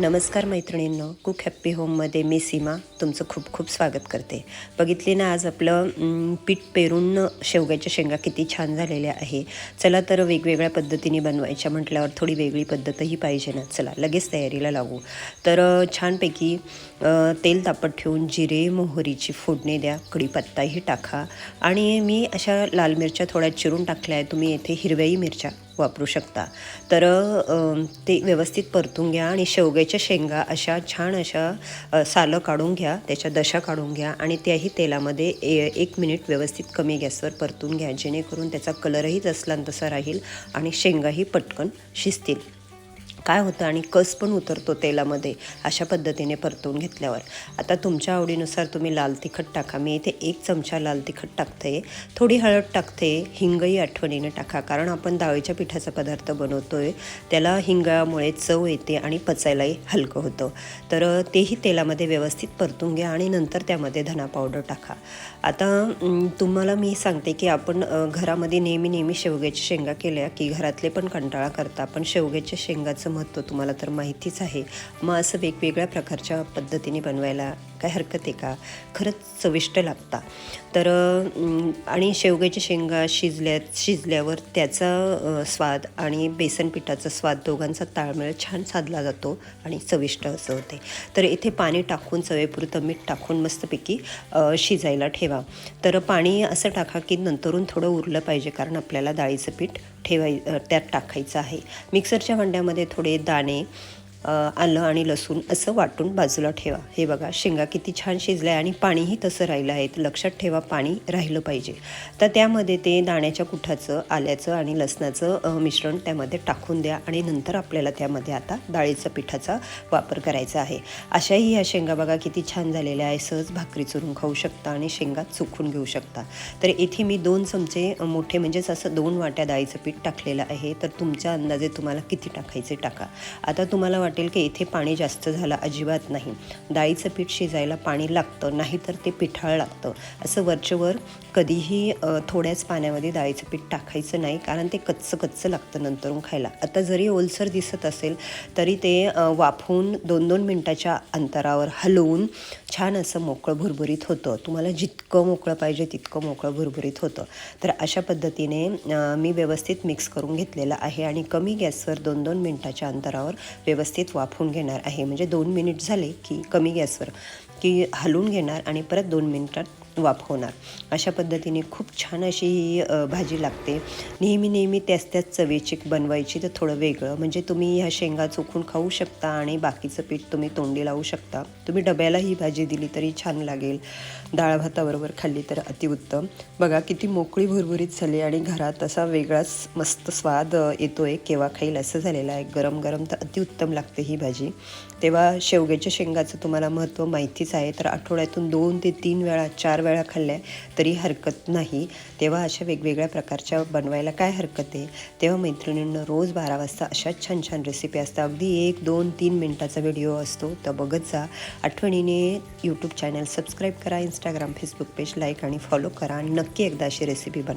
नमस्कार मैत्रिणींनो cook happy होममध्ये मी सीमा तुमचं खूप खूप स्वागत करते. बघितली ना आज आपलं पीठ पेरून शेवग्याच्या शेंगा किती छान झालेल्या आहे. चला तर वेगवेगळ्या पद्धतीने बनवायच्या म्हटल्यावर थोडी वेगळी पद्धतही पाहिजे ना. चला लगेच तयारीला लागू. तर छानपैकी तेल तापत ठेवून जिरे मोहरीची फोडणी द्या कढीपत्ताही टाका. आणि मी अशा लाल मिरच्या थोड्या चिरून टाकल्या आहेत. तुम्ही येथे हिरव्याही मिरच्या वापरू शकता. तर ते व्यवस्थित परतून घ्या आणि शेवग्याच्या शेंगा अशा छान अशा सालं काढून घ्या त्याच्या दशा काढून घ्या आणि त्याही तेलामध्ये ए एक मिनिट व्यवस्थित कमी गॅसवर परतून घ्या जेणेकरून त्याचा कलरही जसला तसा राहील आणि शेंगाही पटकन शिजतील. काय होतं आणि कस पण उतरतो तेलामध्ये अशा पद्धतीने परतून घेतल्यावर. आता तुमच्या आवडीनुसार तुम्ही लाल तिखट टाका. मी इथे एक चमचा लाल तिखट टाकते. थोडी हळद टाकते. हिंगही आठवणीने टाका. कारण आपण डाळीच्या पिठाचा पदार्थ बनवतो आहे त्याला हिंगामुळे चव येते आणि पचायलाही हलकं होतं. तर तेही तेलामध्ये व्यवस्थित परतून घ्या आणि नंतर त्यामध्ये धना पावडर टाका. आता तुम्हाला मी सांगते की आपण घरामध्ये नेहमी नेहमी शेवग्याच्या शेंगा केल्या की घरातले पण कंटाळा करता पण शेवग्याच्या शेंगाचं महत्त्व तुम्हाला तर माहितीच आहे. मग असं वेगवेगळ्या प्रकारच्या पद्धतीने बनवायला काय हरकत आहे का? खरंच चविष्ट लागता. तर आणि शेवग्याच्या शेंगा शिजल्या शिजल्यावर त्याचा स्वाद आणि बेसन पिठाचा स्वाद दोघांचा ताळमेळ छान साधला जातो आणि चविष्ट असं होते. तर इथे पाणी टाकून चवेपुरतं मीठ टाकून मस्तपैकी शिजायला ठेवा. तर पाणी असं टाका की नंतरून थोडं उरलं पाहिजे कारण आपल्याला डाळीचं पीठ ठेवाय त्यात टाकायचं आहे. मिक्सरच्या भांड्यामध्ये थोडे दाणे आलं आणि लसूण असं वाटून बाजूला ठेवा. हे बघा शेंगा किती छान शिजल्या आणि पाणीही तसं राहिलं आहे. लक्षात ठेवा पाणी राहिलं पाहिजे. तर त्यामध्ये ते दाण्याच्या कुठाचं आल्याचं आणि लसणाचं मिश्रण त्यामध्ये टाकून द्या आणि नंतर आपल्याला त्यामध्ये आता डाळीचं पिठाचा वापर करायचा आहे. अशाही ह्या शेंगा बघा किती छान झालेल्या आहे. सहज भाकरी चुरून खाऊ शकता आणि शेंगा चुकून घेऊ शकता. तर इथे मी दोन चमचे मोठे म्हणजेच असं दोन वाट्या डाळीचं पीठ टाकलेलं आहे. तर तुमच्या अंदाजे तुम्हाला किती टाकायचे टाका. आता तुम्हाला वाटेल की इथे पाणी जास्त झालं अजिबात नाही. डाळीचं पीठ शिजायला पाणी लागतं नाहीतर ते पिठाळ लागतं. असं वरचेवर कधीही थोड्याच पाण्यामध्ये डाळीचं पीठ टाकायचं नाही कारण ते कच्चं कच्चं लागतं नंतरून खायला. आता जरी ओलसर दिसत असेल तरी ते वाफवून दोन दोन मिनटाच्या अंतरावर हलवून छान असं मोकळं भुरभुरीत होतं. तुम्हाला जितकं मोकळं पाहिजे तितकं मोकळं भुरभुरीत होतं. तर अशा पद्धतीने मी व्यवस्थित मिक्स करून घेतलेलं आहे आणि कमी गॅसवर दोन दोन मिनटाच्या अंतरावर व्यवस्थित वाफवून घेणार आहे. म्हणजे दोन मिनिट झाले की कमी गॅसवर की हलवून घेणार आणि परत दोन मिनिटात वाफवणार अशा पद्धतीने खूप छान अशी ही भाजी लागते. नेहमी नेहमी त्याच त्याच चवीची बनवायची तर थोडं वेगळं. म्हणजे तुम्ही ह्या शेंगा चोखून खाऊ शकता आणि बाकीचं पीठ तुम्ही तोंडी लावू शकता. तुम्ही डब्याला ही भाजी दिली तरी छान लागेल. डाळ भाताबरोबर खाल्ली तर अतिउत्तम. बघा किती मोकळी भुरभुरीत झाली आणि घरात असा वेगळाच मस्त स्वाद येतो आहे केव्हा खाईल असं झालेलं आहे. गरम गरम तर अतिउत्तम लागते ही भाजी. तेव्हा शेवग्याच्या शेंगाचं तुम्हाला महत्त्व माहितीच आहे. तर आठवड्यातून दोन ते तीन वेळा चार वेळा खाल्ल्या तरी हरकत नाही. तेव्हा अशा वेगवेगळ्या प्रकारच्या बनवायला काय हरकत आहे? तेव्हा मैत्रिणींना रोज बारा वाजता अशाच छान छान रेसिपी असतात. अगदी एक दोन तीन मिनटाचा व्हिडिओ असतो. तर बघत जा. आठवणीने यूट्यूब चॅनल सबस्क्राईब करा इंस्टाग्राम फेसबुक पेज लाईक आणि फॉलो करा आणि नक्की एकदा अशी रेसिपी बन